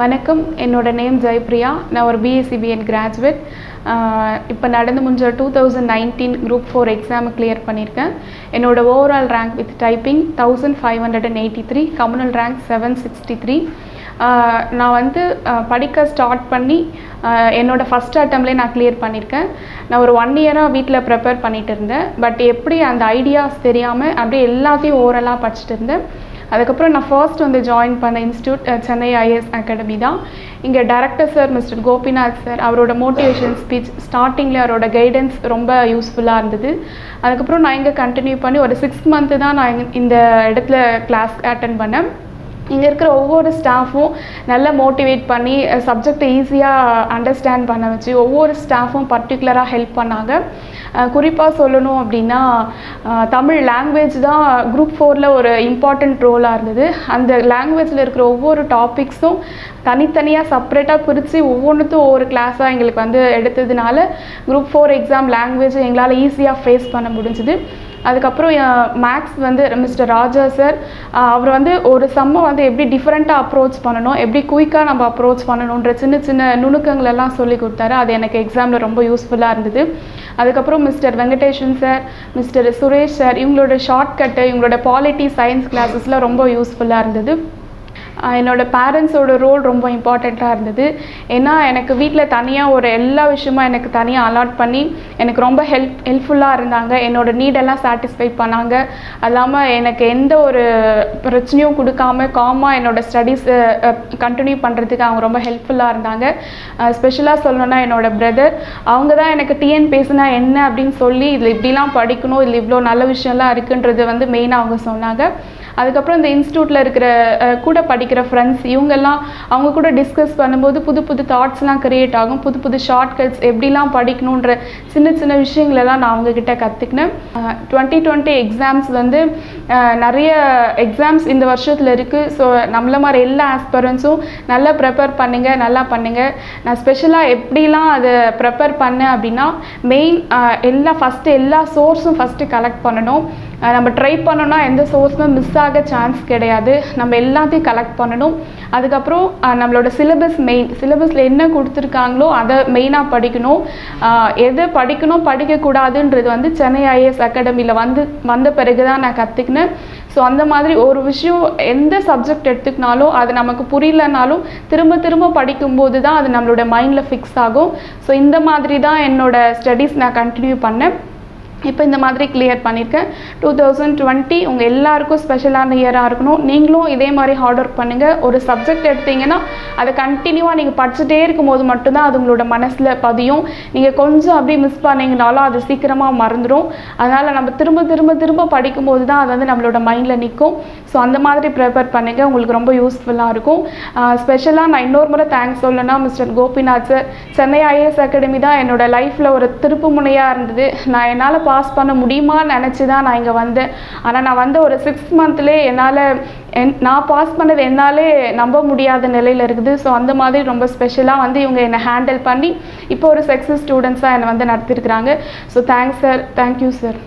வணக்கம். என்னோட நேம் ஜெயப்ரியா நான் ஒரு பிஎஸ்சிபிஎன் கிராஜுவேட் இப்போ நடந்து முடிஞ்ச two thousand nineteen group four exam clear பண்ணியிருக்கேன் என்னோட overall rank with typing thousand five hundred and eighty three communal rank seven sixty three நான் வந்து படிக்க ஸ்டார்ட் பண்ணி என்னோடய என்னோட ஃபஸ்ட் அட்டம்லேயே நான் கிளியர் பண்ணியிருக்கேன் நான் ஒரு ஒன் இயராக வீட்டில் ப்ரிப்பேர் பண்ணிட்டு இருந்தேன். பட் எப்படி அந்த ஐடியாஸ் தெரியாமல் அப்படியே எல்லாத்தையும் ஓரலாக படிச்சுட்டு இருந்தேன். அதுக்கப்புறம் நான் ஃபர்ஸ்ட் வந்து ஜாயின் பண்ண இன்ஸ்டியூட் சென்னை ஐஎஸ் அகாடமி தான். இங்கே director sir mister Gopinath sir அவரோட மோட்டிவேஷன் ஸ்பீச் ஸ்டார்டிங்கில் அவரோட கைடன்ஸ் ரொம்ப யூஸ்ஃபுல்லாக இருந்தது. அதுக்கப்புறம் நான் இங்கே கண்டினியூ பண்ணி ஒரு சிக்ஸ் மந்த்து தான் நான் இந்த இடத்துல கிளாஸ் அட்டன் பண்ணேன். இங்கே இருக்கிற ஒவ்வொரு ஸ்டாஃபும் நல்லா மோட்டிவேட் பண்ணி சப்ஜெக்டை ஈஸியாக அண்டர்ஸ்டாண்ட் பண்ண வச்சு ஒவ்வொரு ஸ்டாஃபும் பர்டிகுலராக ஹெல்ப் பண்ணாங்க. குறிப்பாக சொல்லணும் அப்படின்னா தமிழ் லாங்குவேஜ் தான் குரூப் ஃபோரில் ஒரு இம்பார்ட்டண்ட் ரோலாக இருந்தது. அந்த லாங்குவேஜில் இருக்கிற ஒவ்வொரு டாபிக்ஸும் தனித்தனியாக செப்பரேட்டாக பிரித்து ஒவ்வொன்றுத்தும் ஒவ்வொரு கிளாஸாக எங்களுக்கு வந்து எடுத்ததுனால குரூப் ஃபோர் எக்ஸாம் லாங்குவேஜ் எங்களால் ஈஸியாக ஃபேஸ் பண்ண முடிஞ்சுது. அதுக்கப்புறம் மேக்ஸ் வந்து மிஸ்டர் ராஜா சார் அவர் வந்து ஒரு சம்மை வந்து எப்படி டிஃப்ரெண்ட்டாக அப்ரோச் பண்ணணும் எப்படி குயிக்காக நம்ம அப்ரோச் பண்ணணுன்ற சின்ன சின்ன நுணுக்கங்களெல்லாம் சொல்லி கொடுத்தாரு. அது எனக்கு எக்ஸாமில் ரொம்ப யூஸ்ஃபுல்லாக இருந்தது. அதுக்கப்புறம் mister Venkatesan sir mister Suresh sir இவங்களோட ஷார்ட்கட்டு இவங்களோட பாலிட்டி சயின்ஸ் கிளாஸஸ்லாம் ரொம்ப யூஸ்ஃபுல்லாக இருந்தது. என்னோடய பேரண்ட்ஸோட ரோல் ரொம்ப இம்பார்ட்டண்ட்டாக இருந்தது. ஏன்னா எனக்கு வீட்டில் தனியாக ஒரு எல்லா விஷயமும் எனக்கு தனியாக அலாட் பண்ணி எனக்கு ரொம்ப ஹெல்ப் ஹெல்ப்ஃபுல்லாக இருந்தாங்க. என்னோடய நீடெல்லாம் சாட்டிஸ்ஃபை பண்ணாங்க. அது இல்லாமல் எனக்கு எந்த ஒரு பிரச்சனையும் கொடுக்காம காமாக என்னோடய ஸ்டடீஸ் கண்டினியூ பண்ணுறதுக்கு அவங்க ரொம்ப ஹெல்ப்ஃபுல்லாக இருந்தாங்க. ஸ்பெஷலாக சொல்லணும்னா என்னோடய பிரதர் அவங்க தான் எனக்கு டிஎன் பேசுனா என்ன அப்படின்னு சொல்லி இதில் இப்படிலாம் படிக்கணும் இதில் இவ்வளோ நல்ல விஷயம்லாம் இருக்குன்றது வந்து மெயினாக அவங்க சொன்னாங்க. அதுக்கப்புறம் இந்த இன்ஸ்டியூட்டில் இருக்கிற கூட படிக்கிற ஃப்ரெண்ட்ஸ் இவங்கெல்லாம் அவங்க கூட டிஸ்கஸ் பண்ணும்போது புது புது தாட்ஸ்லாம் க்ரியேட் ஆகும். புது புது ஷார்ட்கட்ஸ் எப்படிலாம் படிக்கணுன்ற சின்ன சின்ன விஷயங்களெல்லாம் நான் அவங்கக்கிட்ட கற்றுக்கினேன் டுவெண்ட்டி டுவெண்ட்டி எக்ஸாம்ஸ் வந்து நிறைய எக்ஸாம்ஸ் இந்த வருஷத்தில் இருக்குது ஸோ நம்மள மாதிரி எல்லா ஆஸ்பரன்ஸும் நல்லா ப்ரிப்பேர் பண்ணுங்கள் நல்லா பண்ணுங்கள் நான் ஸ்பெஷலாக எப்படிலாம் அதை ப்ரிப்பேர் பண்ணேன் அப்படின்னா மெயின் எல்லா ஃபஸ்ட்டு எல்லா சோர்ஸும் ஃபஸ்ட்டு கலெக்ட் பண்ணணும். நம்ம ட்ரை பண்ணோன்னா எந்த சோர்ஸுமே மிஸ் ஆக சான்ஸ் கிடையாது. நம்ம எல்லாத்தையும் கலெக்ட் பண்ணணும். அதுக்கப்புறம் நம்மளோட சிலபஸ் மெயின் சிலபஸில் என்ன கொடுத்துருக்காங்களோ அதை மெயினாக படிக்கணும். எதை எது படிக்கணும் படிக்கக்கூடாதுன்றது வந்து சென்னை ஐஏஎஸ் அகாடமியில் வந்து வந்த பிறகு தான் நான் கற்றுக்கினேன் ஸோ அந்த மாதிரி ஒரு விஷயம் எந்த சப்ஜெக்ட் எடுத்துக்கினாலும் அது நமக்கு புரியலனாலும் திரும்ப திரும்ப படிக்கும்போது தான் அது நம்மளோட மைண்டில் ஃபிக்ஸ் ஆகும். ஸோ இந்த மாதிரி தான் என்னோட ஸ்டடீஸ் நான் கண்டினியூ பண்ணேன். இப்போ இந்த மாதிரி கிளியர் பண்ணியிருக்கேன். டூ தௌசண்ட் டுவெண்ட்டி உங்கள் எல்லாருக்கும் ஸ்பெஷலான இயராக இருக்கணும். நீங்களும் இதே மாதிரி ஹார்ட் ஒர்க் பண்ணுங்கள் ஒரு சப்ஜெக்ட் எடுத்தீங்கன்னா அதை கண்டினியூவாக நீங்கள் படிச்சுட்டே இருக்கும்போது மட்டும்தான் அது உங்களோட மனசில் பதியும். நீங்கள் கொஞ்சம் அப்படியே மிஸ் பண்ணிங்கனாலும் அது சீக்கிரமாக மறந்துடும் அதனால் நம்ம திரும்ப திரும்ப திரும்ப படிக்கும்போது தான் அது வந்து நம்மளோட மைண்டில் நிற்கும் ஸோ அந்த மாதிரி ப்ரிப்பேர் பண்ணுங்கள் உங்களுக்கு ரொம்ப யூஸ்ஃபுல்லாக இருக்கும். ஸ்பெஷலாக நான் இன்னொரு முறை தேங்க்ஸ் சொல்லணும்னா mister Gopinath sir Chennai IAS academy தான் என்னோட லைஃப்பில் ஒரு திருப்பு முனையாக இருந்தது. நான் என்னால் பாஸ் பண்ண முடியுமான்னு நினச்சி தான் நான் இங்கே வந்தேன். ஆனால் நான் வந்து ஒரு சிக்ஸ் மந்த்லேயே என்னால் என் நான் பாஸ் பண்ணது என்னாலே நம்ப முடியாத நிலையில் இருக்குது. ஸோ அந்த மாதிரி ரொம்ப ஸ்பெஷலாக வந்து இவங்க என்னை ஹேண்டில் பண்ணி இப்போ ஒரு சக்ஸஸ் ஸ்டூடெண்ட்ஸாக என்னை வந்து நடத்திருக்கிறாங்க. So thanks sir thank you sir